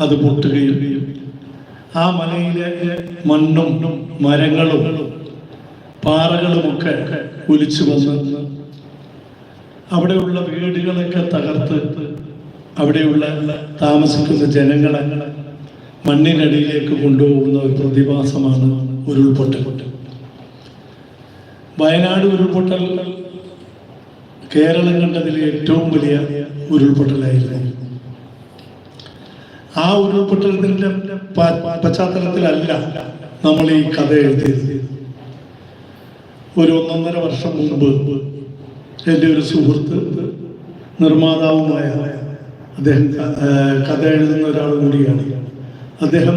അത് പൊട്ടുകയും ആ മലയിലെ മണ്ണും മരങ്ങളും പാറകളുമൊക്കെ ഒലിച്ചു വന്ന് അവിടെയുള്ള വീടുകളൊക്കെ തകർത്ത് അവിടെയുള്ള താമസിക്കുന്ന ജനങ്ങളെ മണ്ണിനടിയിലേക്ക് കൊണ്ടുപോകുന്ന ഒരു പ്രതിഭാസമാണ് ഉരുൾപൊട്ടൽ. വയനാട് ഉരുൾപൊട്ടൽ കേരളം കണ്ടതിലെ ഏറ്റവും വലിയ ഉരുൾപൊട്ടലായിരുന്നു. ആ ഉരുൾപൊട്ടലത്തിന്റെ പശ്ചാത്തലത്തിലല്ല നമ്മൾ ഈ കഥ എഴുതി ഒരു ഒന്നൊന്നര വർഷം മുമ്പ് എന്റെ ഒരു സുഹൃത്ത് നിർമ്മാതാവുമായ അദ്ദേഹം കഥ എഴുതുന്ന ഒരാൾ കൂടിയാണ്. അദ്ദേഹം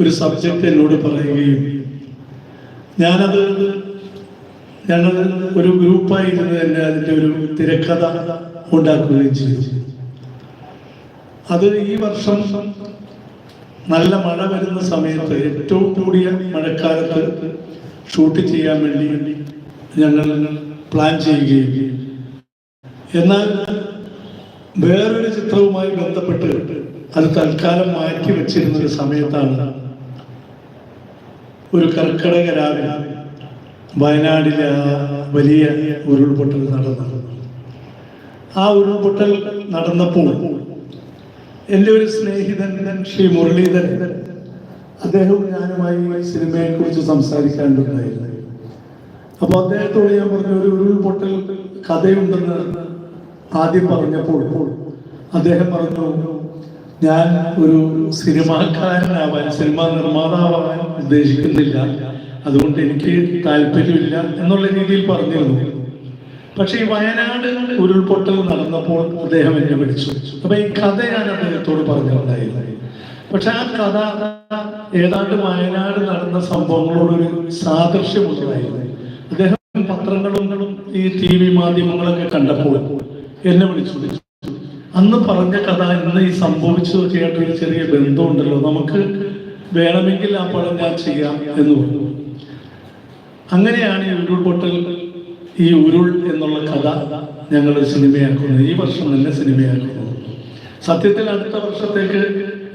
ഒരു സബ്ജക്റ്റ് എന്നോട് പറയുകയും ഞാനത് ഞങ്ങൾ ഒരു ഗ്രൂപ്പായി ഇരുന്ന് തന്നെ അതിന്റെ ഒരു തിരക്കഥ ഉണ്ടാക്കുകയും ചെയ്തു. അത് ഈ വർഷം നല്ല മഴ വരുന്ന സമയത്ത് ഏറ്റവും കൂടിയ മഴക്കാലത്ത് ഷൂട്ട് ചെയ്യാൻ വേണ്ടി ഞങ്ങൾ പ്ലാൻ ചെയ്യുകയും എന്നാൽ വേറൊരു ചിത്രവുമായി ബന്ധപ്പെട്ട് അത് തൽക്കാലം മാറ്റി വെച്ചിരുന്ന ഒരു സമയത്താണ് ഒരു കർക്കിടക രാവിലെ വയനാടിലെ ആ വലിയ ഉരുൾപൊട്ടൽ നടന്നത്. ആ ഉരുൾപൊട്ടൽ നടന്നപ്പോൾ എന്റെ ഒരു സ്നേഹിതൻ ശ്രീ മുരളീധരൻ. അദ്ദേഹവും ഞാനുമായി സിനിമയെ കുറിച്ച് സംസാരിക്കാനുണ്ടായിരുന്നു. അപ്പോൾ അദ്ദേഹത്തോട് ഞാൻ പറഞ്ഞ ഒരു ഉരുൾപൊട്ടൽ കഥയുണ്ടെന്ന് ആദ്യം പറഞ്ഞപ്പോൾ അദ്ദേഹം പറഞ്ഞു ഞാൻ ഒരു സിനിമാക്കാരനാവാൻ സിനിമാ നിർമ്മാതാവാൻ ഉദ്ദേശിക്കുന്നില്ല. അതുകൊണ്ട് എനിക്ക് താല്പര്യമില്ല എന്നുള്ള രീതിയിൽ പറഞ്ഞിരുന്നു. പക്ഷെ ഈ വയനാട് ഉരുൾപൊട്ടൽ നടന്നപ്പോൾ അദ്ദേഹം എന്നെ വിളിച്ചു. അപ്പൊ ഈ കഥ ഞാൻ അദ്ദേഹത്തോട് പറഞ്ഞിട്ടുണ്ടായില്ല പക്ഷെ ആ കഥ ഏതാണ്ട് വയനാട് നടന്ന സംഭവങ്ങളോടൊരു സാദൃശ്യമുള്ളതായിരുന്നു. അദ്ദേഹം പത്രങ്ങളും ഈ ടി വി മാധ്യമങ്ങളൊക്കെ കണ്ടപ്പോൾ എന്നെ വിളിച്ചു അന്ന് പറഞ്ഞ കഥ ഇന്ന് ഈ സംഭവിച്ചു ചെയ്യേണ്ട ഒരു ചെറിയ ബന്ധമുണ്ടല്ലോ. നമുക്ക് വേണമെങ്കിൽ ആ പടം ഞാൻ ചെയ്യാം എന്ന് പറഞ്ഞു. അങ്ങനെയാണ് ഈ ഉരുൾപൊട്ടൽ ഈ ഉരുൾ എന്നുള്ള കഥ ഞങ്ങൾ സിനിമയാക്കുന്നത് ഈ വർഷം തന്നെ സിനിമയാക്കുന്നത് സത്യത്തിൽ അടുത്ത വർഷത്തേക്ക്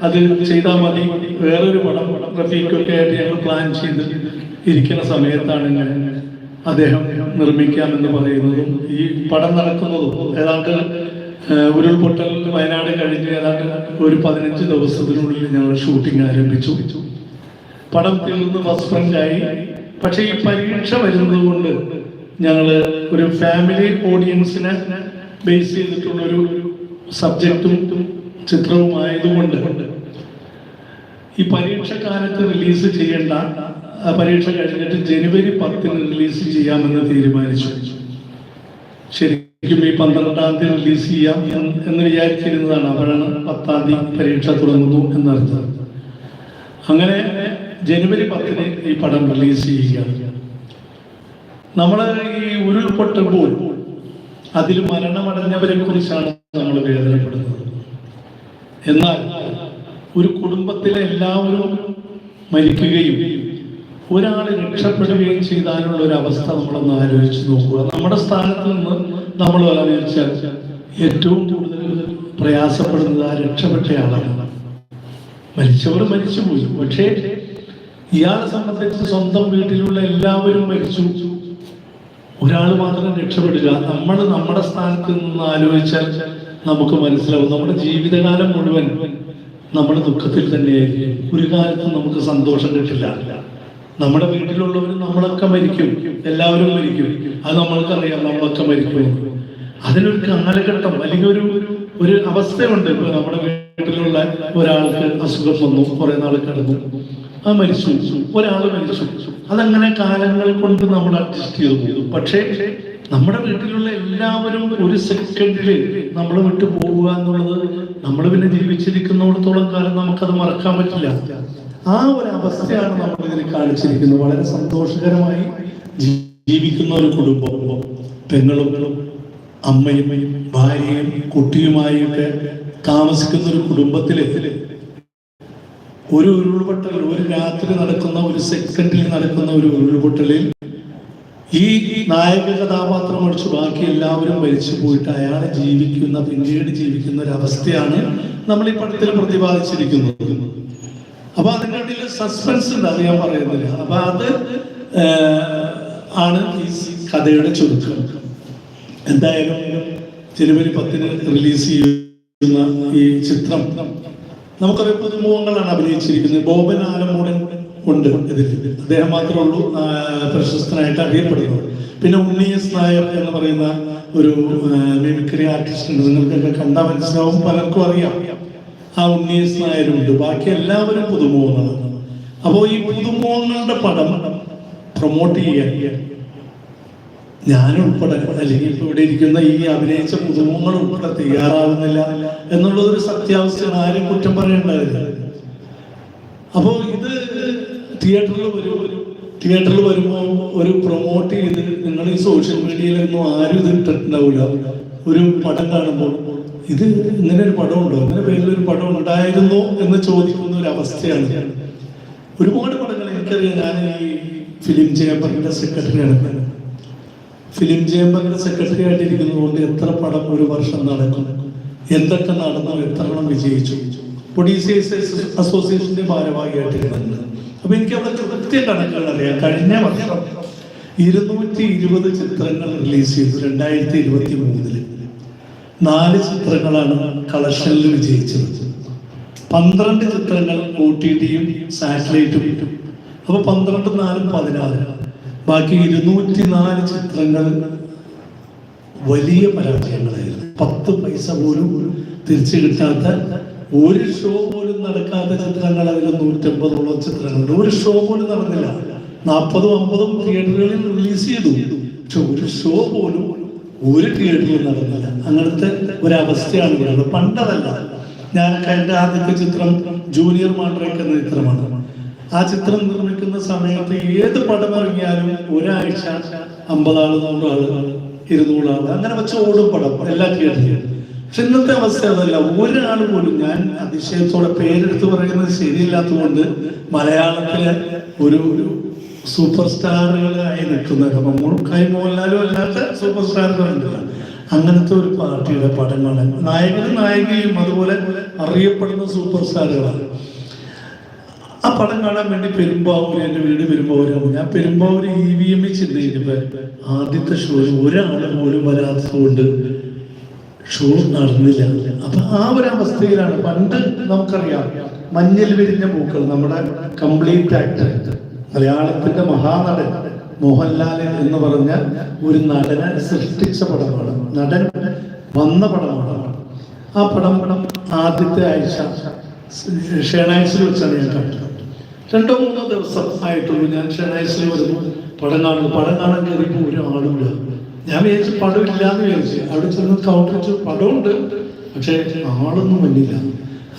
അത് ചെയ്താൽ മതി. വേറൊരു പടം റഫീഖൊക്കെ ആയിട്ട് ഞങ്ങൾ പ്ലാൻ ചെയ്ത് ഇരിക്കുന്ന സമയത്താണ് ഞാൻ അദ്ദേഹം നിർമ്മിക്കാമെന്ന് പറയുന്നതും ഈ പടം നടക്കുന്നതും. ഏതാണ്ട് ഉരുൾപൊട്ടൽ വയനാട് കഴിഞ്ഞ് ഏതാണ്ട് ഒരു പതിനഞ്ച് ദിവസത്തിനുള്ളിൽ ഞങ്ങൾ ഷൂട്ടിംഗ് ആരംഭിച്ചു. പടം തീർന്ന് ഫസ്റ്റ് ഫ്രണ്ടായി പക്ഷേ ഈ പരീക്ഷ വരുന്നത് കൊണ്ട് ഞങ്ങൾ ഒരു ഫാമിലി ഓഡിയൻസിനെ ബേസ് ചെയ്തിട്ടുള്ള ഒരു സബ്ജക്റ്റും ചിത്രവും ആയതുകൊണ്ട് ഈ പരീക്ഷ കാലത്ത് റിലീസ് ചെയ്യേണ്ട പരീക്ഷ കഴിഞ്ഞിട്ട് ജനുവരി പത്തിന് റിലീസ് ചെയ്യാമെന്ന് തീരുമാനിച്ചു. ശരിക്കും ഈ പന്ത്രണ്ടാം തീയതി റിലീസ് ചെയ്യാം എന്ന് വിചാരിച്ചിരുന്നതാണ്. അവരാണ് പത്താം തീയതി പരീക്ഷ തുടങ്ങുന്നു എന്നർത്ഥം അങ്ങനെ ജനുവരി പത്തിന് ഈ പടം റിലീസ് ചെയ്യുകയാണ്. നമ്മൾ ഈ ഉരുൾപൊട്ടുമ്പോൾ അതിൽ മരണമടഞ്ഞവരെ കുറിച്ചാണ് നമ്മൾ വേദനപ്പെടുന്നത്. എന്നാൽ ഒരു കുടുംബത്തിലെ എല്ലാവരും മരിക്കുകയും ഒരാൾ രക്ഷപ്പെടുകയും ചെയ്താലുള്ള ഒരു അവസ്ഥ നമ്മളൊന്ന് ആലോചിച്ച് നോക്കുക. നമ്മുടെ സ്ഥാനത്ത് നിന്ന് നമ്മൾ ആലോചിച്ചാൽ ഏറ്റവും കൂടുതൽ പ്രയാസപ്പെടുന്നത് ആ രക്ഷപ്പെട്ടയാളാണ് മരിച്ചവർ മരിച്ചു പോയി പക്ഷേ ഇയാളെ സംബന്ധിച്ച് സ്വന്തം വീട്ടിലുള്ള എല്ലാവരും മരിച്ചു. ഒരാൾ മാത്രം രക്ഷപ്പെടില്ല നമ്മൾ നമ്മുടെ സ്ഥാനത്ത് നിന്ന് ആലോചിച്ചാൽ നമുക്ക് മനസ്സിലാവും നമ്മുടെ ജീവിതകാലം മുഴുവൻ നമ്മൾ ദുഃഖത്തിൽ തന്നെയായിരിക്കും. ഒരു കാലത്തും നമുക്ക് സന്തോഷം കിട്ടില്ല. നമ്മുടെ വീട്ടിലുള്ളവർ നമ്മളൊക്കെ മരിക്കും. എല്ലാവരും മരിക്കും. അത് നമ്മൾക്കറിയാം. നമ്മളൊക്കെ മരിക്കും. അതിനൊരു കാലഘട്ടം അല്ലെങ്കിൽ ഒരു ഒരു അവസ്ഥയുണ്ട്. നമ്മുടെ വീട്ടിലുള്ള ഒരാൾക്ക് അസുഖം വന്നു. കുറെ നാൾ കിടന്നു. ആ മരിച്ചു ഒരാൾ മരിച്ചു അതങ്ങനെ കാലങ്ങൾ കൊണ്ട് നമ്മൾ അഡ്ജസ്റ്റ് ചെയ്തു പോകും പക്ഷേ നമ്മുടെ വീട്ടിലുള്ള എല്ലാവരും ഒരു സെക്കൻഡിൽ നമ്മൾ വിട്ടു പോവുക എന്നുള്ളത് നമ്മൾ പിന്നെ ജീവിച്ചിരിക്കുന്നിടത്തോളം കാലം നമുക്കത് മറക്കാൻ പറ്റില്ല. ആ ഒരു അവസ്ഥയാണ് നമ്മൾ ഇതിൽ കാണിച്ചിരിക്കുന്നത്. വളരെ സന്തോഷകരമായി ജീവിക്കുന്ന ഒരു കുടുംബം. പെങ്ങളും അമ്മയും ഭാര്യയും കുട്ടിയുമായി ഒക്കെ താമസിക്കുന്ന ഒരു കുടുംബത്തിൽ ഒരു ഉരുൾപൊട്ടൽ ഒരു രാത്രി നടക്കുന്ന ഒരു സെക്കൻഡിൽ നടക്കുന്ന ഒരു ഉരുൾപൊട്ടലിൽ ഈ നായക കഥാപാത്രം അടിച്ചു. ബാക്കി എല്ലാവരും മരിച്ചു പോയിട്ട് അയാൾ ജീവിക്കുന്ന പിന്നീട് ജീവിക്കുന്ന ഒരു അവസ്ഥയാണ് നമ്മൾ ഈ പടത്തിൽ പ്രതിപാദിച്ചിരിക്കുന്നത്. അപ്പൊ അതിന്റെ ഇടയിൽ സസ്പെൻസ് ഉണ്ട് അത് ഞാൻ പറയുന്നില്ല. അപ്പൊ അത് ആണ് ഈ കഥയുടെ ചുരുക്കം. എന്തായാലും ജനുവരി പത്തിന് റിലീസ് ചെയ്യുന്ന ഈ ചിത്രം നമുക്കറിയാം പുതുമുഖങ്ങളാണ് അഭിനയിച്ചിരിക്കുന്നത്. ബോബൻ ആലമൂടൻ ഉണ്ട് ഇതിൽ. അദ്ദേഹം മാത്രമേ ഉള്ളൂ പ്രശസ്തനായിട്ട് അറിയപ്പെടുന്നത്. പിന്നെ ഉണ്ണി എസ് നായർ എന്ന് പറയുന്ന ഒരു മിമിക്രി ആർട്ടിസ്റ്റ് ഉണ്ട്. നിങ്ങൾക്കൊക്കെ കണ്ടാൽ മനസ്സിലാവും പലർക്കും അറിയാം. ആ ഉണ്ണി എസ് നായരുണ്ട് ബാക്കി എല്ലാവരും പുതുമുഖങ്ങളാണ് അപ്പോൾ ഈ പുതുമുഖങ്ങളുടെ പടം പ്രൊമോട്ട് ചെയ്യാൻ ഞാനുൾപ്പെടെ അല്ലെങ്കിൽ ഇപ്പൊ ഇവിടെ ഇരിക്കുന്ന ഈ അഭിനയിച്ച കുടുംബങ്ങൾ ഉൾപ്പെടെ തയ്യാറാകുന്നില്ല എന്നുള്ളതൊരു സത്യാവസ്ഥയാണ്. ആരും കുറ്റം പറയേണ്ടതില്ല. അപ്പോ ഇത് തിയേറ്ററിൽ വരും. തിയേറ്ററിൽ വരുമ്പോൾ ഒരു പ്രൊമോട്ട് ചെയ്ത് നിങ്ങൾ ഈ സോഷ്യൽ മീഡിയയിലൊന്നും ആരും ഇത് ഇട്ടിട്ടുണ്ടാവില്ല. ഒരു പടം കാണുമ്പോൾ. ഇത് ഇങ്ങനെ ഒരു പടം ഉണ്ടോ ഇങ്ങനെ പേരിലൊരു പടം ഉണ്ടായിരുന്നോ എന്ന് ചോദിക്കുന്ന ഒരു അവസ്ഥയാണ്. ഒരുപാട് പടങ്ങൾ എനിക്കറിയാം. ഞാൻ ഈ ഫിലിം ചേംബറിന്റെ സെക്രട്ടറിയാണ് ഫിലിം ചേംബറിന്റെ സെക്രട്ടറി ആയിട്ടിരിക്കുന്നത് കൊണ്ട് എത്ര പടം ഒരു വർഷം നടക്കും? എന്തൊക്കെ നടന്നു? പണം വിജയിച്ചു? പ്രൊഡ്യൂസേഴ്സ് അസോസിയേഷന്റെ കിടന്നത് അപ്പൊ എനിക്ക് അവിടെ കൃത്യ കണക്കുകൾ അറിയാം. കഴിഞ്ഞ വർഷം ഇരുന്നൂറ്റി ഇരുപത് ചിത്രങ്ങൾ റിലീസ് ചെയ്തു രണ്ടായിരത്തി ഇരുപത്തി മൂന്നിൽ നാല് ചിത്രങ്ങളാണ് കളക്ഷനിൽ വിജയിച്ചത്. പന്ത്രണ്ട് ചിത്രങ്ങൾ ഒ ടി ടിയും സാറ്റലൈറ്റും അപ്പൊ പന്ത്രണ്ട് നാലും പതിനാറ് ബാക്കി ഇരുന്നൂറ്റി നാല് ചിത്രങ്ങൾ വലിയ പരാജയങ്ങളായിരുന്നു. പത്ത് പൈസ പോലും തിരിച്ചു കിട്ടാത്ത ഒരു ഷോ പോലും നടക്കാത്ത ചിത്രങ്ങൾ അതിൽ നൂറ്റമ്പതോളം ചിത്രങ്ങളുണ്ട്. ഒരു ഷോ പോലും നടന്നില്ല. നാൽപ്പതും അമ്പതും തിയേറ്ററുകളിൽ റിലീസ് ചെയ്തു. പക്ഷെ ഒരു ഷോ പോലും ഒരു തിയേറ്ററിൽ നടന്നില്ല. അങ്ങനത്തെ ഒരവസ്ഥയാണ് പണ്ടതല്ല. ഞാൻ എന്റെ ആദ്യത്തെ ചിത്രം ജൂനിയർ മാട്രേക്ക് എന്ന ചിത്രമാണ്. ആ ചിത്രം നിർമ്മിക്കുന്ന സമയത്ത് ഏത് പടം ഇറങ്ങിയാലും ഒരാഴ്ച അമ്പതാൾ നൂറാൾ ഇരുന്നൂറാൾ അങ്ങനെ വെച്ച് ഓടും പടം എല്ലാ തിയേറ്ററിലും പക്ഷെ ഇന്നത്തെ അവസ്ഥ അതല്ല ഒരാൾ പോലും ഞാൻ അതിശയത്തോടെ പേരെടുത്ത് പറയുന്നത് ശരിയില്ലാത്തതുകൊണ്ട് മലയാളത്തിലെ ഒരു ഒരു സൂപ്പർ സ്റ്റാറുകളായി നിൽക്കുന്ന മമ്മൂക്കായി മോഹൻലാലും അല്ലാത്ത സൂപ്പർ സ്റ്റാറുകളുണ്ട് അങ്ങനത്തെ ഒരു പാർട്ടിയുടെ പടങ്ങളാണ് നായകനും നായികയും അതുപോലെ അറിയപ്പെടുന്ന സൂപ്പർ സ്റ്റാറുകളാണ് ആ പടം കാണാൻ വേണ്ടി പെരുമ്പാവൂർ എന്റെ വീട് പെരുമ്പാവൂരാണ് ഞാൻ പെരുമ്പാവൂർ ഇ വി എമ്മിൽ ചെന്ന് കഴിഞ്ഞപ്പോൾ ആദ്യത്തെ ഷോയിൽ ഒരാൾ പോലും വരാത്തതുകൊണ്ട് ഷോ നടന്നില്ല. അപ്പൊ ആ ഒരു അവസ്ഥയിലാണ്. പണ്ട് നമുക്കറിയാം മഞ്ഞൽ വിരിഞ്ഞ പൂക്കൾ നമ്മുടെ കംപ്ലീറ്റ് ആക്ടർ മലയാളത്തിന്റെ മഹാനടൻ മോഹൻലാൽ എന്ന് പറഞ്ഞ ഒരു നടനെ സൃഷ്ടിച്ച പടമാണ്. നടൻ വന്ന പടമാണ്. ആ പടം പടം ആദ്യത്തെ ആഴ്ച ഷേണാഴ്ചയിൽ വെച്ചാണ് ഞാൻ കണ്ടത്. രണ്ടോ മൂന്നോ ദിവസം ആയിട്ടുള്ളൂ ഞാൻ ഷെണൈസിൽ വരുന്നു. പടം കാണുന്നു. പടം കാണാൻ കയറിയപ്പോൾ ഒരു ആളുമില്ല ഞാൻ വിചാരിച്ചു പടം ഇല്ലാന്ന് വിചാരിച്ചു. അവിടെ ചെന്ന് കൗണ്ടർ വെച്ച്. പടമുണ്ട്. പക്ഷേ ആളൊന്നും വന്നില്ല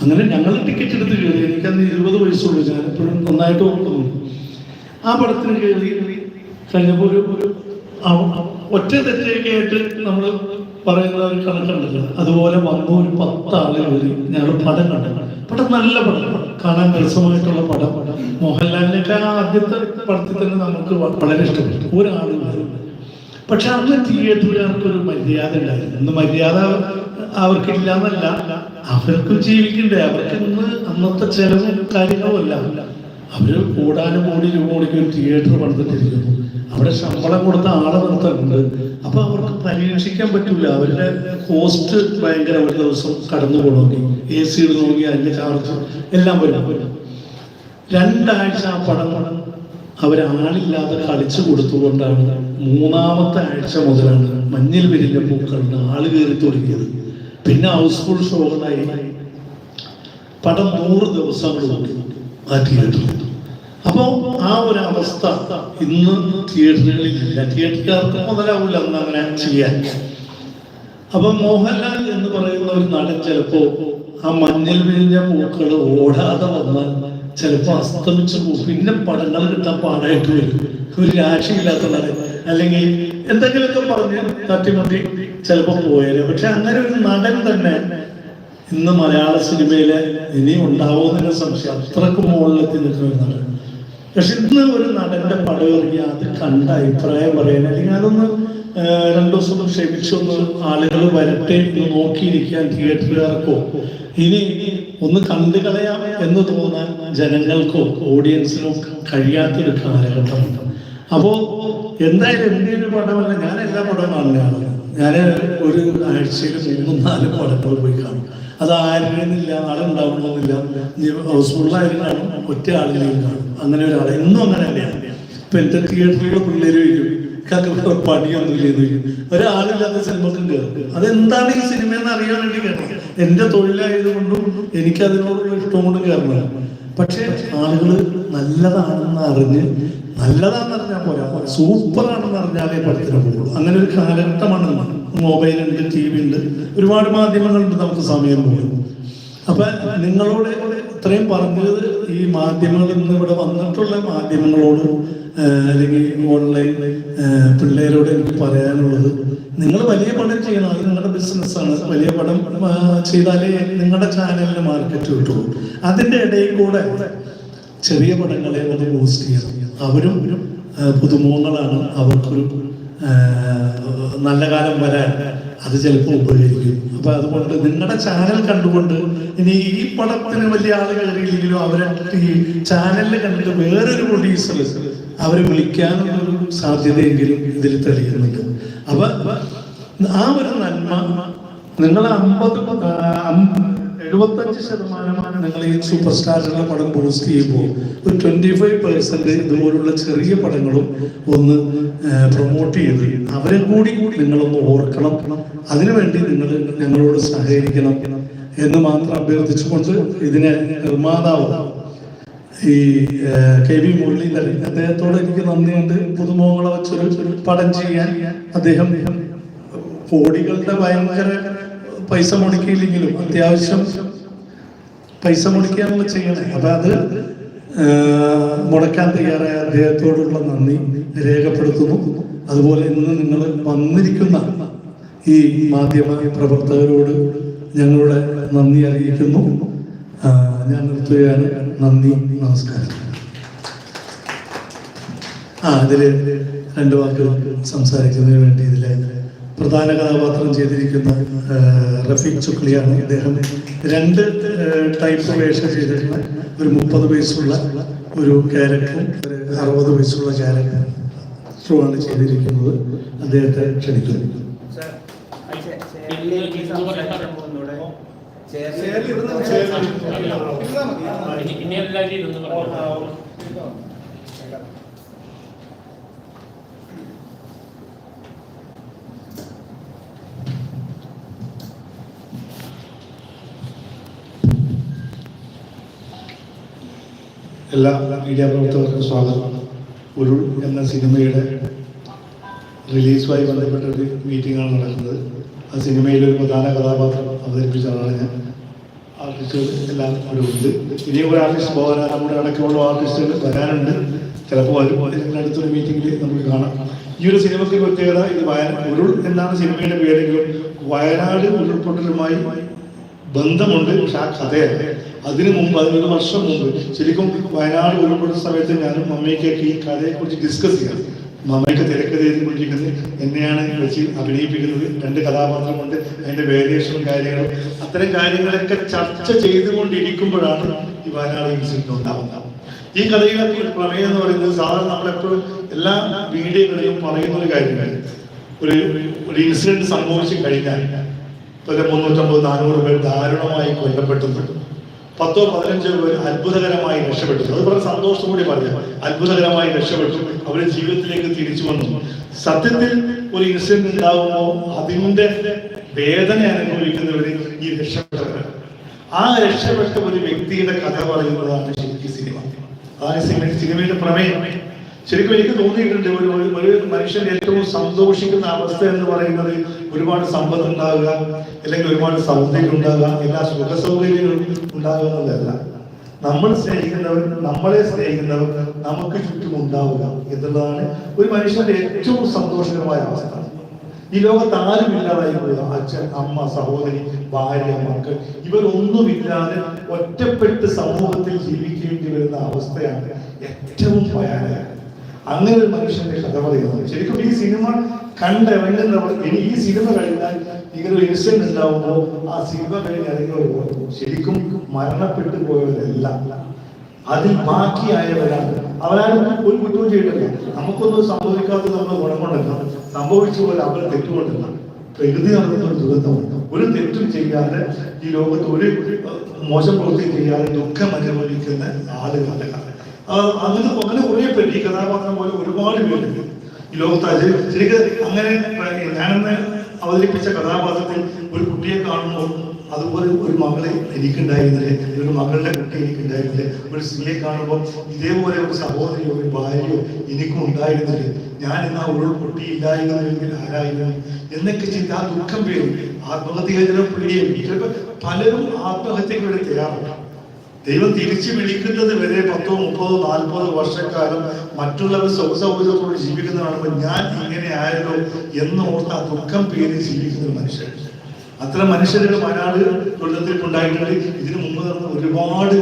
അങ്ങനെ ഞങ്ങൾ ടിക്കറ്റ് എടുത്ത് കയറി. എനിക്കന്ന് ഇരുപത് വയസ്സുള്ളൂ. ഞാൻ എപ്പോഴും നന്നായിട്ട് ഓർക്കുന്നു. ആ പടത്തിന് കയറി കഴിഞ്ഞപ്പോൾ ഒരു ഒറ്റ തെറ്റൊക്കെ ആയിട്ട് നമ്മൾ പറയുന്ന ഒരു കണക്കുണ്ടല്ലോ. അതുപോലെ വന്നു ഒരു പത്ത് ആളുകളിൽ ഞങ്ങൾ പടം കണ്ടു. പടം നല്ല പടം. കാണാൻ രസമായിട്ടുള്ള പടം. മോഹൻലാലിനൊക്കെ ആദ്യത്തെ പടത്തിൽ തന്നെ നമുക്ക് വളരെ ഇഷ്ടപ്പെട്ടു. ഒരാളും പക്ഷെ അന്ന് തിയേറ്ററുകാർക്ക് ഒരു മര്യാദ ഉണ്ടായിരുന്നു. അന്ന് മര്യാദ അവർക്കില്ല എന്നല്ല അവർക്ക് ജീവിക്കണ്ടേ. അവർക്ക് ഇന്ന് അന്നത്തെ ചെലവും കാര്യങ്ങളും അല്ല. അവർ കൂടാനും കോടി രൂപ കൊടുക്കി തിയേറ്റർ പണിതിട്ടിരിക്കുന്നു. അവിടെ ശമ്പളം കൊടുത്ത ആളെ നിർത്തുന്നുണ്ട് അപ്പൊ അവർക്ക് പരീക്ഷിക്കാൻ പറ്റില്ല അവരുടെ കോസ്റ്റ് ഭയങ്കര ഒരു ദിവസം കടന്നു പോകണമെങ്കിൽ എ സി ഇടണമെങ്കിൽ അതിന്റെ ചാർജ് എല്ലാം വരും. രണ്ടാഴ്ച ആ പടം അവരാളില്ലാതെ കളിച്ചു കൊടുത്തുകൊണ്ടാണ് മൂന്നാമത്തെ ആഴ്ച മുതലാണ് മഞ്ഞിൽ വിരിഞ്ഞ പൂക്കളുടെ ആൾ കയറി തുടങ്ങിയത് പിന്നെ ഹൗസ് ഫുൾ ഷോകളായി പടം നൂറ് ദിവസങ്ങൾ നോക്കി ആ തിയേറ്ററിൽ അപ്പോ ആ ഒരു അവസ്ഥ ഇന്ന് തിയേറ്ററുകളിൽ ഇല്ല തിയേറ്ററുകാർക്ക് മുതലാവില്ല അന്ന് അങ്ങനെ ചെയ്യാൻ. അപ്പൊ മോഹൻലാൽ എന്ന് പറയുന്ന ഒരു നടൻ ചിലപ്പോ ആ മഞ്ഞൾ വിരിഞ്ഞ പൂക്കൾ ഓടാതെ വന്നാൽ ചിലപ്പോ അസ്തമിച്ചു പോകും. പിന്നെ പടങ്ങൾ കിട്ടാൻ പാടായിട്ട് വരും. ഒരു രാശിയില്ലാത്ത നടൻ. അല്ലെങ്കിൽ എന്തെങ്കിലുമൊക്കെ പറഞ്ഞ് തട്ടിമുട്ടി ചിലപ്പോ പോയാലും പക്ഷെ അങ്ങനെ ഒരു നടൻ തന്നെ ഇന്ന് മലയാള സിനിമയിലെ ഇനി ഉണ്ടാവുമെന്നൊരു സംശയം അത്രയ്ക്ക് മുകളിലെത്തി നിൽക്കുന്ന നടൻ. പക്ഷെ ഇന്ന് ഒരു നടന്റെ പടം ഇറങ്ങി അത് കണ്ട അഭിപ്രായം പറയാൻ അല്ലെങ്കിൽ അതൊന്ന് രണ്ടു ദിവസം ക്ഷമിച്ചൊന്ന് ആളുകൾ വരട്ടെ നോക്കിയിരിക്കാൻ തിയേറ്ററുകാർക്കോ ഇനി ഒന്ന് കണ്ടു കളയാം എന്ന് തോന്നാൻ ജനങ്ങൾക്കോ ഓഡിയൻസിനോ കഴിയാത്തൊരു കാലഘട്ടമുണ്ട് അപ്പോ എന്തായാലും എന്റെ ഒരു പടമല്ല ഞാൻ എല്ലാ പടവും കാണുന്നതാണ് ഞാൻ ഒരു ആഴ്ചയിൽ മൂന്നും നാലും പടങ്ങൾ പോയി കാണും. അത് നാളെ ആളുണ്ടാവണമെന്നില്ല ഹൗസ്ഫുള്ളായാലും ഒറ്റ ആളുകളെയും കാണും അങ്ങനെ ഒരാളെ ഇന്നും അങ്ങനെ തന്നെയാണ്. ഇപ്പൊ എന്റെ തിയേറ്ററിലുള്ള പിള്ളേര് ചോദിക്കും "ഇക്കാക്ക് പണിയൊന്നുമില്ല എന്ന് ചോദിക്കും ഒരാളില്ലാത്ത സിനിമക്കും കയറും അതെന്താണ് ഈ സിനിമ എന്ന് അറിയാൻ വേണ്ടി കയറണം എന്റെ തൊഴിലായതുകൊണ്ടും എനിക്ക് അതിനോടുള്ള ഇഷ്ടം കൊണ്ടും കയറണം പക്ഷെ ആളുകൾ നല്ലതാണെന്ന് അറിഞ്ഞ് നല്ലതാണെന്ന് അറിഞ്ഞാൽ പോരാ. സൂപ്പർ ആണെന്ന് അറിഞ്ഞാലേ പഠിത്തരം പോകുള്ളൂ അങ്ങനെ ഒരു കാലഘട്ടമാണ് മൊബൈൽ ഉണ്ട് ടി വി ഉണ്ട് ഒരുപാട് മാധ്യമങ്ങളുണ്ട് നമുക്ക് സമയം പോകും അപ്പൊ നിങ്ങളോട് ഇത്രയും പറഞ്ഞത് ഈ മാധ്യമങ്ങളിൽ നിന്ന് ഇവിടെ വന്നിട്ടുള്ള മാധ്യമങ്ങളോട് അല്ലെങ്കിൽ ഓൺലൈൻ പിള്ളേരോട് എനിക്ക് പറയാനുള്ളത്. നിങ്ങൾ വലിയ പണം ചെയ്യണം. അത് നിങ്ങളുടെ ബിസിനസ്സാണ് വലിയ പണം ചെയ്താലേ നിങ്ങളുടെ ചാനലിന് മാർക്കറ്റ് കിട്ടുള്ളൂ അതിന്റെ ഇടയിൽ കൂടെ ചെറിയ പടങ്ങളെ അത് പോസ്റ്റ് ചെയ്യണം. അവരും പുതുമുഖങ്ങളാണ് അവർക്കൊരു നല്ല കാലം വരാൻ അത് ചിലപ്പോൾ ഉപകരിക്കും. അപ്പൊ അതുകൊണ്ട് നിങ്ങളുടെ ചാനൽ കണ്ടുകൊണ്ട് ഇനി ഈ പടത്തിന് വലിയ ആൾ കയറിയില്ലെങ്കിലും അവരെ ഈ ചാനലിൽ കണ്ടിട്ട് വേറൊരു പ്രൊഡ്യൂസർ അവരെ വിളിക്കാനുള്ളൊരു സാധ്യതയെങ്കിലും ഇതിൽ തെളിയുന്നുണ്ട്. അപ്പൊ ആ ഒരു നന്മ നിങ്ങൾ അമ്പത് എഴുപത്തഞ്ച് ശതമാനമാണ് നിങ്ങൾ ഈ സൂപ്പർ സ്റ്റാറുകളുടെ പടം പോസ്റ്റ് ചെയ്യുമ്പോൾ. ഒരു ട്വന്റി ഫൈവ് പെർസെന്റ് ഇതുപോലുള്ള ചെറിയ പടങ്ങളും ഒന്ന് പ്രൊമോട്ട് ചെയ്ത് അവരെ കൂടി നിങ്ങളൊന്ന് ഓർക്കണം. അതിനുവേണ്ടി നിങ്ങൾ ഞങ്ങളോട് സഹകരിക്കണം എന്ന് മാത്രം അഭ്യർത്ഥിച്ചുകൊണ്ട് ഇതിനെ നിർമ്മാതാവ് ഈ കെ വി മുരളീധരൻ അദ്ദേഹത്തോട് എനിക്ക് നന്ദിയുണ്ട്. പുതുമുഖങ്ങളെ വെച്ചൊരു പടം ചെയ്യാൻ അദ്ദേഹം കോടികളുടെ ഭയങ്കര പൈസ മുടക്കിയില്ലെങ്കിലും അത്യാവശ്യം പൈസ മുടക്കിയാണല്ലോ ചെയ്യണേ. അപ്പൊ അത് മുടക്കാൻ തയ്യാറായ അദ്ദേഹത്തോടുള്ള നന്ദി രേഖപ്പെടുത്തുന്നു. അതുപോലെ ഇന്ന് നിങ്ങൾ വന്നിരിക്കുന്ന ഈ മാധ്യമ പ്രവർത്തകരോട് ഞങ്ങളുടെ നന്ദി അറിയിക്കുന്നു. ഞാൻ നിർത്തുകയാണ്. നന്ദി നമസ്കാരം. ആ അതിൽ രണ്ട് വാക്കുകൾ സംസാരിക്കുന്നതിന് വേണ്ടി ഇതിലെ പ്രധാന കഥാപാത്രം ചെയ്തിരിക്കുന്ന റഫീഖ് ചുക്ലിയാണ് ഇദ്ദേഹം രണ്ട് ടൈപ്പ് വേഷം ചെയ്തിട്ടുള്ള ഒരു മുപ്പത് വയസ്സുള്ള ഒരു ക്യാരക്ടറും ഒരു അറുപത് വയസ്സുള്ള ക്യാരക്ടറുമാണ് ചെയ്തിരിക്കുന്നത് അദ്ദേഹത്തെ ക്ഷണിക്കുന്നു ഇനി എല്ലാവരും എല്ലാ മീഡിയ പ്രവർത്തകർക്കും സ്വാഗതം. ഉരുൾ എന്ന സിനിമയുടെ റിലീസുമായി ബന്ധപ്പെട്ടൊരു മീറ്റിംഗാണ് നടക്കുന്നത്. ആ സിനിമയിലെ ഒരു പ്രധാന കഥാപാത്രം അവതരിപ്പിച്ചതാണ് ഞാൻ. ആർട്ടിസ്റ്റുകൾ എല്ലാം അവിടെ ഉണ്ട്. ഇനിയും ഒരു ആർട്ടിസ്റ്റ് പോകാൻ നമ്മുടെ അടക്കമുള്ള ആർട്ടിസ്റ്റുകൾ വരാനുണ്ട്. ചിലപ്പോൾ വരും. അടുത്തൊരു മീറ്റിംഗിൽ നമുക്ക് കാണാം. ഈ ഒരു സിനിമയ്ക്ക് പ്രത്യേകത ഇത് വയനാട് ഉരുൾ എന്നാണ് സിനിമയുടെ പേരെങ്കിലും വയനാട് ഉരുൾപൊട്ടലുമായി ബന്ധമുണ്ട്. പക്ഷെ ആ കഥയല്ല. അതിനു മുമ്പ് അതിനൊരു വർഷം മുമ്പ് ശരിക്കും വയനാട് ഉരുൾപൊട്ടുന്ന സമയത്ത് ഞാനും മമ്മയ്ക്കൊക്കെ ഈ കഥയെക്കുറിച്ച് ഡിസ്കസ് ചെയ്യാം മമ്മയ്ക്ക് തിരക്കഥ എഴുതിക്കൊണ്ടിരിക്കുന്നത് എന്നെയാണ് വെച്ച് അഭിനയിപ്പിക്കുന്നത്. രണ്ട് കഥാപാത്രമുണ്ട് അതിന്റെ വേരിയേഷനും കാര്യങ്ങളും. അത്തരം കാര്യങ്ങളൊക്കെ ചർച്ച ചെയ്തുകൊണ്ടിരിക്കുമ്പോഴാണ് ഈ വയനാട് ഇൻസിഡന്റ് ഉണ്ടാവുന്നത്. ഈ കഥയിലെ പ്രമേയം എന്ന് പറയുന്നത് സാധാരണ നമ്മളെപ്പോഴും എല്ലാ വീഡിയോകളിലും പറയുന്ന ഒരു കാര്യമാണ്. ഒരു ഒരു ഇൻസിഡന്റ് സംഭവിച്ചു കഴിഞ്ഞാൽ ഇപ്പൊ മുന്നൂറ്റമ്പത് നാനൂറ് പേർ ദാരുണമായി കൊല്ലപ്പെട്ടു. പത്തോ പതിനഞ്ചോ പേര് അത്ഭുതകരമായി രക്ഷപ്പെട്ടു. അത് വളരെ കൂടി പറഞ്ഞു. അത്ഭുതകരമായി രക്ഷപ്പെട്ടു. അവർ ജീവിതത്തിലേക്ക് തിരിച്ചു വന്നു. സത്യത്തിൽ ഒരു ഇൻസിഡന്റ് ഉണ്ടാകുമ്പോൾ അതിന്റെ വേദന അനുഭവിക്കുന്നവര് ഈ രക്ഷപ്പെട്ടവരാണ്. ആ രക്ഷപ്പെട്ട ഒരു വ്യക്തിയുടെ കഥ പറയുന്നതാണ് ശരിക്കും സിനിമ. അതാണ് സിനിമ സിനിമയുടെ പ്രമേയം. ശരിക്കും എനിക്ക് തോന്നിയിട്ടുണ്ട് ഒരു ഒരു- മനുഷ്യൻ ഏറ്റവും സന്തോഷിക്കുന്ന അവസ്ഥ എന്ന് പറയുന്നത് ഒരുപാട് സമ്പത്ത് ഉണ്ടാവുക അല്ലെങ്കിൽ ഒരുപാട് സൗന്ദര്യം ഉണ്ടാകുക എല്ലാ സുഖ സൗകര്യങ്ങളും ഉണ്ടാകുക നമ്മൾ സ്നേഹിക്കുന്നവർ നമ്മളെ സ്നേഹിക്കുന്നവർ നമുക്ക് ചുറ്റും ഉണ്ടാവുക എന്നുള്ളതാണ് ഒരു മനുഷ്യന്റെ ഏറ്റവും സന്തോഷകരമായ അവസ്ഥ. ഈ ലോകത്ത് ആരും ഇല്ലാതായി പോയത് അച്ഛൻ അമ്മ സഹോദരി ഭാര്യ മക്കൾ ഇവരൊന്നുമില്ലാതെ ഒറ്റപ്പെട്ട് സമൂഹത്തിൽ ജീവിക്കേണ്ടി വരുന്ന അവസ്ഥയാണ് ഏറ്റവും ഭയാനക. അങ്ങനെ ഒരു മനുഷ്യന്റെ കഥ പറയുന്നത് ശരിക്കും ഈ സിനിമ കണ്ടിറങ്ങുന്നവർ ഇനി ഈ സിനിമ കഴിഞ്ഞാൽ ഇങ്ങനെ ഒരു ഇൻസിഡന്റ് ഉണ്ടാവുമ്പോൾ ആ സിനിമ കഴിഞ്ഞ് ഇറങ്ങിയവർ ശരിക്കും മരണപ്പെട്ടു പോയവരല്ല. അതിൽ ബാക്കിയായവരാണ്. അവരാരും ഒരു കുറ്റവും ചെയ്തിട്ടില്ല. നമുക്കൊന്നും സംഭവിക്കാത്തത് നമ്മൾ ഗുണം കൊണ്ടല്ല സംഭവിച്ചു പോലെ അവർ തെറ്റുകൊണ്ടല്ല. പ്രകൃതി നടത്തുന്ന ഒരു ദുരന്തമുണ്ട്. ഒരു തെറ്റും ചെയ്യാതെ ഈ ലോകത്ത് ഒരു മോശം പ്രവൃത്തി ചെയ്യാതെ ദുഃഖം അനുഭവിക്കുന്ന ആളുകളുടെ അങ്ങനെ അങ്ങനെ കുറെ പേര് ഈ കഥാപാത്രം പോലെ ഒരുപാട് പേരുണ്ട്. ഈ ലോകത്ത് അത് ശരിക്കും അങ്ങനെ ഞാനെന്ന് അവതരിപ്പിച്ച കഥാപാത്രത്തിൽ ഒരു കുട്ടിയെ കാണുമ്പോൾ അതുപോലെ ഒരു മകളെ എനിക്കുണ്ടായിരുന്നില്ലേ? ഒരു മകളുടെ കുട്ടി എനിക്കുണ്ടായിരുന്നില്ലേ? ഒരു സ്ത്രീയെ കാണുമ്പോൾ ഇതേപോലെ ഒരു സഹോദരിയോ ഒരു ഭാര്യയോ എനിക്കും ഉണ്ടായിരുന്നില്ലേ? ഞാൻ എന്നാ ഒരു കുട്ടി ഇല്ലായിരുന്നെങ്കിൽ ആരായിരുന്നു? എന്നൊക്കെ ചിന്ത ആ ദുഃഖം പേരും. ആത്മഹത്യ പേടിയും. ചിലപ്പോൾ പലരും ആത്മഹത്യക്ക് വേണ്ടി തയ്യാറാണ്. ദൈവം തിരിച്ചു വിളിക്കുന്നത് വരെ പത്തോ മുപ്പതോ നാൽപ്പതോ വർഷക്കാലം മറ്റുള്ളവർ സുഖസൗകര്യത്തോട് ജീവിക്കുന്ന കാണുമ്പോൾ ഞാൻ ഇങ്ങനെ ആയല്ലോ എന്ന് ഓർത്ത് ആ ദുഃഖം പേര് ജീവിക്കുന്ന മനുഷ്യൻ അത്ര മനുഷ്യരുടെ മലയാളി കൊല്ലത്തിൽ ഉണ്ടായിട്ടുണ്ട്. ഇതിനു മുമ്പ് നടന്ന ഒരുപാട്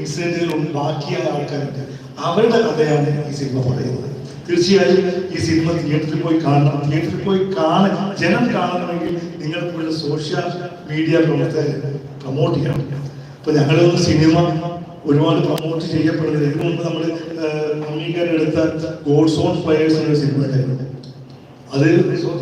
ഇൻസിഡന്റുകൾ ബാക്കിയായ ആൾക്കാരുണ്ട് അവരുടെ കഥയാണ് ഈ സിനിമ പറയുന്നത്. തീർച്ചയായും ഈ സിനിമ തിയേറ്ററിൽ പോയി കാണണം. തിയേറ്ററിൽ പോയി കാണാൻ ജനം കാണണമെങ്കിൽ നിങ്ങൾക്കുള്ള സോഷ്യൽ മീഡിയ പ്രവർത്തകരെ പ്രൊമോട്ട് ചെയ്യണം. ഇപ്പൊ ഞങ്ങൾ സിനിമ ഒരുപാട് പ്രൊമോട്ട് ചെയ്യപ്പെടുന്നത്. ഇതിനു മുമ്പ് നമ്മൾ അംഗീകാരം എടുത്ത ഗോഡ്സ് ഓൺ ഫയേഴ്സ് എന്ന സിനിമ ഉണ്ടായിരുന്നു. അത്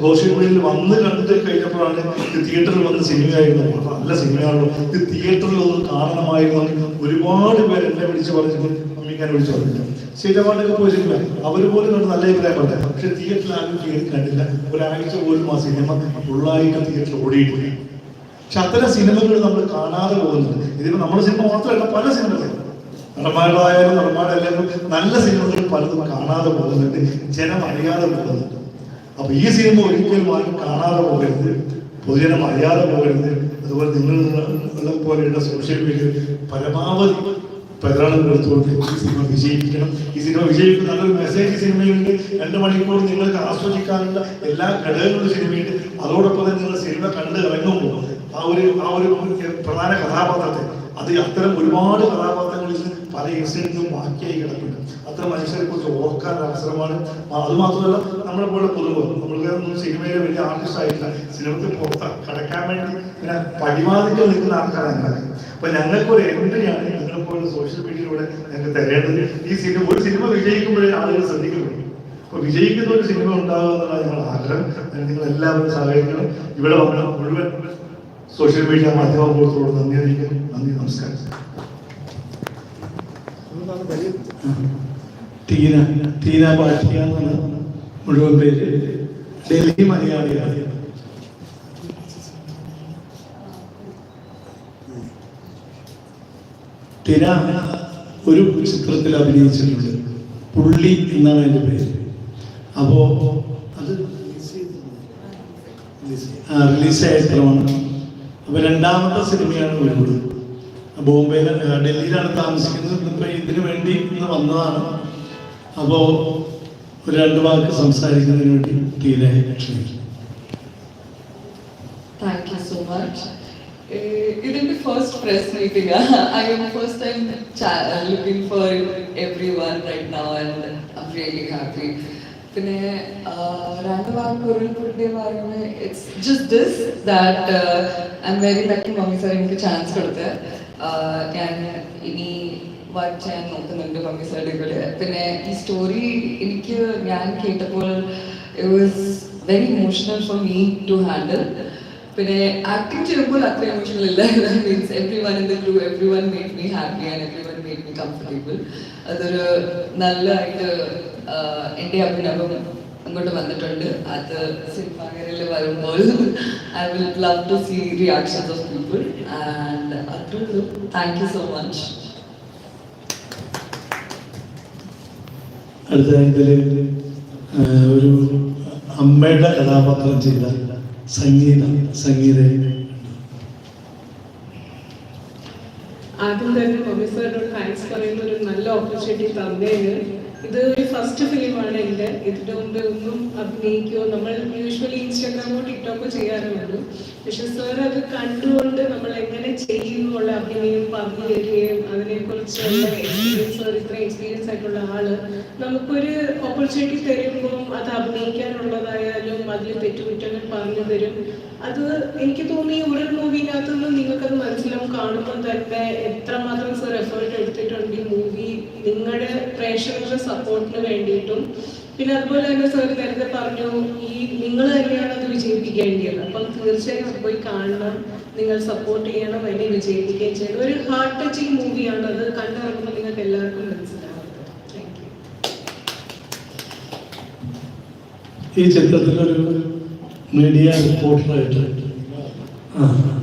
സോഷ്യൽ മീഡിയയിൽ വന്ന് കണ്ടിട്ട് കഴിഞ്ഞപ്പോഴാണ് ഇത് തിയേറ്ററിൽ വന്ന സിനിമയായിരുന്നു. നല്ല സിനിമയാണല്ലോ. ഇത് തിയേറ്ററിൽ ഒന്ന് കാണണമായിരുന്നു ഒരുപാട് പേര് എന്നെ വിളിച്ച് പറഞ്ഞു അമ്മിക്കാൻ വിളിച്ച് പറഞ്ഞു സിനിമയിലൊക്കെ പോയി സിനിമ അവർ പോലും കണ്ട് നല്ല അഭിപ്രായം പറഞ്ഞത് പക്ഷെ തിയേറ്ററിൽ ആരും കണ്ടില്ല. ഒരാഴ്ച പോലും ആ സിനിമ ഫുള്ളായിട്ട് തിയേറ്ററിൽ ഓടിയിട്ടില്ല. പക്ഷെ അത്തരം സിനിമകൾ നമ്മൾ കാണാതെ പോകുന്നത്. ഇതിപ്പോ നമ്മുടെ സിനിമ മാത്രമല്ല പല സിനിമകളും നടന്മാരായാലും നടന്മാരല്ലാലും നല്ല സിനിമകൾ പലതും കാണാതെ പോകുന്നുണ്ട് ജനം അറിയാതെ പോകുന്നുണ്ട്. അപ്പൊ ഈ സിനിമ ഒരിക്കലും ആരും കാണാതെ പോകരുത് പൊതുജനം അറിയാതെ പോകരുത്. അതുപോലെ നിങ്ങൾ പോലെയുള്ള സോഷ്യൽ മീഡിയ പരമാവധി പ്രചരണം എടുത്തുകൊണ്ട് ഈ സിനിമ വിജയിപ്പിക്കണം. ഈ സിനിമ വിജയിക്കുന്ന നല്ലൊരു മെസ്സേജ് സിനിമയുണ്ട് രണ്ട് മണിക്കൂർ നിങ്ങൾക്ക് ആസ്വദിക്കാനുള്ള എല്ലാ ഘടകങ്ങളും സിനിമയുണ്ട് അതോടൊപ്പം തന്നെ നിങ്ങൾ സിനിമ കണ്ട് ഇറങ്ങുമ്പോൾ ആ ഒരു ആ ഒരു പ്രധാന കഥാപാത്രത്തെ. അത് അത്തരം ഒരുപാട് കഥാപാത്രങ്ങളിൽ പല ഇൻസിഡൻസും ബാക്കിയായി കിടക്കുന്നുണ്ട് അത്തരം മനുഷ്യരെ കുറിച്ച് ഓർക്കാൻ അവസരമാണ്. അതുമാത്രമല്ല അത് മാത്രമല്ല നമ്മളെ പോലെ പൊതുവെ നമ്മൾക്ക് സിനിമയിലെ വലിയ ആർട്ടിസ്റ്റ് ആയിട്ടില്ല സിനിമയ്ക്ക് പുറത്ത് കടക്കാൻ വേണ്ടി ഇങ്ങനെ പടിവാതിക്കൽ നിൽക്കുന്ന ആൾക്കാരാണ് അപ്പൊ ഞങ്ങൾക്ക് ഒരു എൻട്രിയാണ് പോലെ സോഷ്യൽ മീഡിയയിലൂടെ ഞങ്ങൾക്ക് തരേണ്ടത്? ഈ സിനിമ ഒരു സിനിമ വിജയിക്കുമ്പോഴേ ആളുകൾ ശ്രദ്ധിക്കുള്ളൂ അപ്പൊ വിജയിക്കുന്ന ഒരു സിനിമ ഉണ്ടാകുക എന്നുള്ള ഞങ്ങളുടെ ആഗ്രഹം നിങ്ങൾ എല്ലാവരും സഹകരിക്കണം. ഇവിടെ വന്ന മുഴുവൻ സോഷ്യൽ മീഡിയ മാധ്യമങ്ങളോട് നന്ദി അറിയിക്കുന്നു. നന്ദി നമസ്കാരം. ടീന ടീന ഭാഷ എന്നാണ് മുഴുവൻ പേര്. ഡൽഹി മലയാളിയാണ് ടീന ഒരു ചിത്രത്തിൽ അഭിനയിച്ചിട്ടുണ്ട്. പുള്ളി എന്നാണ് എന്റെ പേര്. അപ്പോ അത് റിലീസായിട്ടാണ് അപ്പൊ രണ്ടാമത്തെ സിനിമയാണ് ഉള്ളത് ബോംബെയിൽ ഡൽഹിയിലാണ് താമസിക്കുന്നത്. ഇപ്പം ഇതിന് വേണ്ടി ഇന്ന് വന്നതാണ്. അപ്പോ ഒരു രണ്ടു വാക്ക് സംസാരിക്കുന്നതിന് വേണ്ടി തീരെ ലക്ഷ്മി ഇതിന്റെ first press meeting I'm first time looking for every right now and I really പിന്നെ രണ്ട് വാക്ക് ഉരുൾപൊട്ടിയ പറയുന്നത് it's just this that I'm very lucky mummy sir എനിക്ക് ചാൻസ് കൊടുത്ത്. ഞാൻ ഇനി വർക്ക് ചെയ്യാൻ നോക്കുന്നുണ്ട് മമ്മി സാറുടെ കൂടെ. പിന്നെ ഈ സ്റ്റോറി എനിക്ക് ഞാൻ കേട്ടപ്പോൾ it was very emotional for me to handle പിന്നെ ആക്ടിങ് ചെയ്യുമ്പോൾ അത്ര ഇമോഷണൽ ഇല്ല. Means everyone in the crew everyone made me happy and everyone made me comfortable അതൊരു നല്ലതായിട്ട് എന്റെ അഭിനവം അങ്ങോട്ട് വന്നിട്ടുണ്ട്. അത് സിനിമാകരിൽ വരുമ്പോൾ I will love to see reactions of people and അത്രേ ഉള്ളൂ. താങ്ക് യു സോ മച്ച് അടുത്ത ഒരു അമ്മയുടെ കഥാപാത്രം ചെയ്ത സംഗീത സംഗീത. ആദ്യം തന്നെ പ്രൊഫസറിനോട് താങ്ക്സ് പറയുന്ന ഒരു നല്ല ഓപ്പർച്യൂണിറ്റി തന്നതിന് ഇത് ഒരു ഫസ്റ്റ് ഫിലിമാണ് എന്റെ. ഇതിന്റെ മുമ്പ് ഒന്നും അഭിനയിക്കുകയോ നമ്മൾ യൂഷ്വലി ഇൻസ്റ്റാഗ്രാമോ ടിക്ടോക്കോ ചെയ്യാറുള്ളൂ പക്ഷെ സാർ അത് കണ്ടുകൊണ്ട് നമ്മൾ എങ്ങനെ ചെയ്യുന്നുള്ള അഭിനയം പറഞ്ഞു തരികയും അതിനെക്കുറിച്ച് കുറിച്ചുള്ള എക്സ്പീരിയൻസ് സാർ ഇത്ര എക്സ്പീരിയൻസ് ആയിട്ടുള്ള ആൾ നമുക്കൊരു ഓപ്പർച്യൂണിറ്റി തരുമ്പോൾ അത് അഭിനയിക്കാനുള്ളതായാലും അതിൽ തെറ്റുകുറ്റങ്ങൾ പറഞ്ഞു തരും. അത് എനിക്ക് തോന്നി ഒരു മൂവിനകത്തുനിന്ന് നിങ്ങൾക്കത് മനസ്സിലാവും കാണുമ്പോൾ തന്നെ എത്രമാത്രം സർ എഫേർട്ട് എടുത്തിട്ടുണ്ട് ഈ മൂവി പ്രേക്ഷകരുടെ സപ്പോർട്ടിന് വേണ്ടിയിട്ടും. പിന്നെ അതുപോലെ തന്നെ സാർ നേരത്തെ പറഞ്ഞു ഈ നിങ്ങൾ തന്നെയാണ് അത് വിജയിപ്പിക്കേണ്ടത് അപ്പം തീർച്ചയായും പോയി കാണണം. നിങ്ങൾ സപ്പോർട്ട് ചെയ്യണം അതിനെ വിജയിപ്പിക്കുകയും ചെയ്യണം. ഒരു ഹാർട്ട് ടച്ചിങ് മൂവിയാണ് അത് കണ്ടിറങ്ങുമ്പോൾ നിങ്ങൾക്ക് എല്ലാവർക്കും മനസ്സിലാവും. ഈ ചിത്രത്തിലൊരു മീഡിയ റിപ്പോർട്ടറായിട്ട്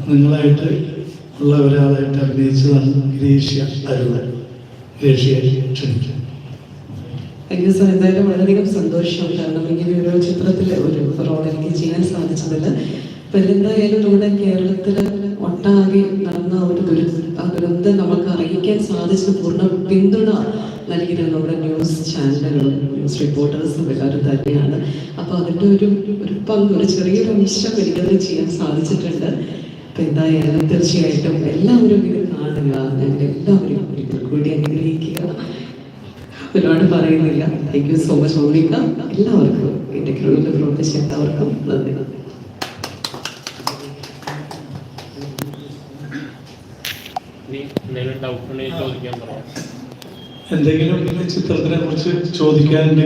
നിങ്ങളായിട്ട് ഉള്ള ഒരാളായിട്ട് അഭിനയിച്ചതാണ് ഗ്രീഷ്യ അരുൾ ഗ്രീഷ്യ ക്ഷണിക്കും എനിക്ക് സാർ എന്തായാലും വളരെയധികം സന്തോഷം കാരണം ഇങ്ങനെ ഒരു ചിത്രത്തിൽ ഒരു റോൾ എനിക്ക് ചെയ്യാൻ സാധിച്ചതിൽ അപ്പം നമ്മുടെ കേരളത്തിൽ ഒട്ടാകെ നടന്ന ഒരു ദുരി ആ ദുരന്തം നമുക്ക് അറിയിക്കാൻ സാധിച്ചത് പൂർണ പിന്തുണ നൽകിയിരുന്നു നമ്മുടെ ന്യൂസ് ചാനലുകളും ന്യൂസ് റിപ്പോർട്ടേഴ്സും എല്ലാവരും തന്നെയാണ്. അപ്പോൾ അതിന്റെ ഒരു ഒരു പങ്ക് ഒരു ചെറിയൊരു അംശം എനിക്കത് ചെയ്യാൻ സാധിച്ചിട്ടുണ്ട്. അപ്പം എന്തായാലും തീർച്ചയായിട്ടും എല്ലാവരും ഇത് കാണുക. എല്ലാവരും ഒരിക്കൽ കൂടി ഒരുപാട് പറയുന്നില്ല. Thank you so much Monica. എല്ലാവർക്കും എന്റെ ക്രൂവിൽ പ്രവർത്തിച്ച എല്ലാവർക്കും നന്ദി. നന്ദി എന്തെങ്കിലും ചിത്രത്തിനെ കുറിച്ച് ചോദിക്കാനുണ്ടെങ്കിൽ